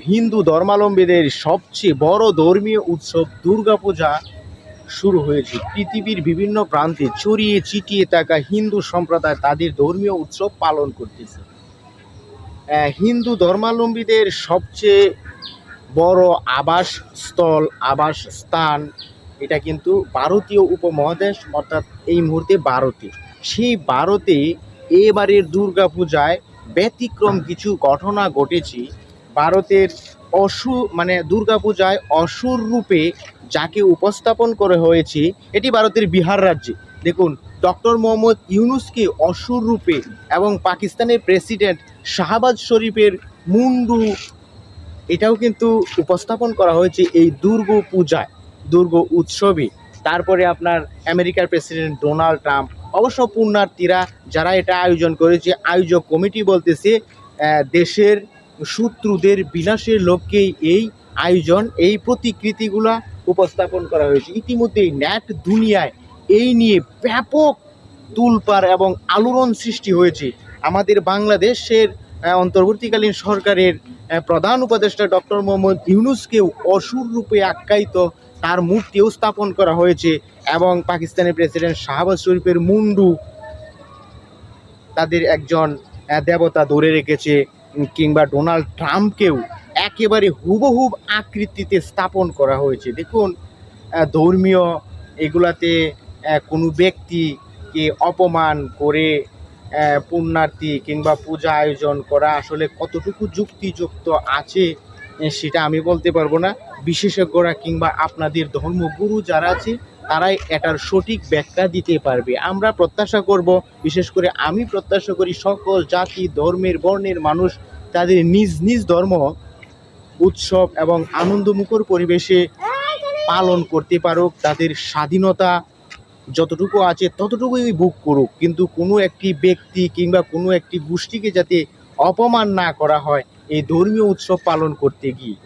হিন্দু ধর্মাবলম্বীদের সবচেয়ে বড় ধর্মীয় উৎসব দুর্গাপূজা শুরু হয়েছে। পৃথিবীর বিভিন্ন প্রান্তে ছড়িয়ে ছিটিয়ে থাকা হিন্দু সম্প্রদায় তাদের ধর্মীয় উৎসব পালন করতেছে। হিন্দু ধর্মাবলম্বীদের সবচেয়ে বড় আবাসস্থল আবাস স্থান এটা কিন্তু ভারতীয় উপমহাদেশ, অর্থাৎ এই মুহূর্তে ভারতে। সেই ভারতে এবারের দুর্গাপূজায় ব্যতিক্রম কিছু ঘটনা ঘটেছে। ভারতের অসুর মানে দুর্গাপূজায় অসুর রূপে যাকে উপস্থাপন করা হয়েছে, এটি ভারতের বিহার রাজ্যে। দেখুন, ডক্টর মোহাম্মদ ইউনুসকে অসুর রূপে এবং পাকিস্তানের প্রেসিডেন্ট শাহবাজ শরীফের মুন্ডু, এটাও কিন্তু উপস্থাপন করা হয়েছে এই দুর্গ পূজায়, দুর্গ উৎসবে। তারপরে আপনার আমেরিকার প্রেসিডেন্ট ডোনাল্ড ট্রাম্প, অবশ্য পুণ্যার্থীরা যারা এটা আয়োজন করেছে, আয়োজক কমিটি বলতেছে দেশের শত্রুদের বিনাশের লক্ষ্যেই এই আয়োজন, এই প্রতিকৃতিগুলা উপস্থাপন করা হয়েছে। ইতিমধ্যেই ন্যাট দুনিয়ায় এই নিয়ে ব্যাপক তুলপার এবং আলোড়ন সৃষ্টি হয়েছে। আমাদের বাংলাদেশের অন্তর্বর্তীকালীন সরকারের প্রধান উপদেষ্টা ডক্টর মোহাম্মদ ইউনুসকেও অসুর রূপে আখ্যায়িত তার মূর্তিও স্থাপন করা হয়েছে এবং পাকিস্তানের প্রেসিডেন্ট শাহবাজ শরীফের মুন্ডু তাদের একজন দেবতা ধরে রেখেছে। কিংবা ডোনাল্ড ট্রাম্পকেও একেবারে হুবহুব আকৃতিতে স্থাপন করা হয়েছে। দেখুন ধর্মীয় এগুলাতে কোনো ব্যক্তিকে অপমান করে পুণ্যার্থী কিংবা পূজা আয়োজন করা আসলে কতটুকু যুক্তিযুক্ত আছে সেটা আমি বলতে পারব না। বিশেষজ্ঞরা কিংবা আপনাদের ধর্মগুরু যারা আছে, তারাই এটার সঠিক ব্যাখ্যা দিতে পারবে। আমরা প্রত্যাশা করব, বিশেষ করে আমি প্রত্যাশা করি সকল জাতি, ধর্মের, বর্ণের মানুষ তাদের নিজ নিজ ধর্ম, উৎসব এবং আনন্দমুখর পরিবেশে পালন করতে পারুক। তাদের স্বাধীনতা যতটুকু আছে ততটুকুই বুক করুক। কিন্তু কোনো একটি ব্যক্তি কিংবা কোনো একটি গোষ্ঠীকে যাতে অপমান না করা হয়। এই ধর্মীয় উৎসব পালন করতে গিয়ে।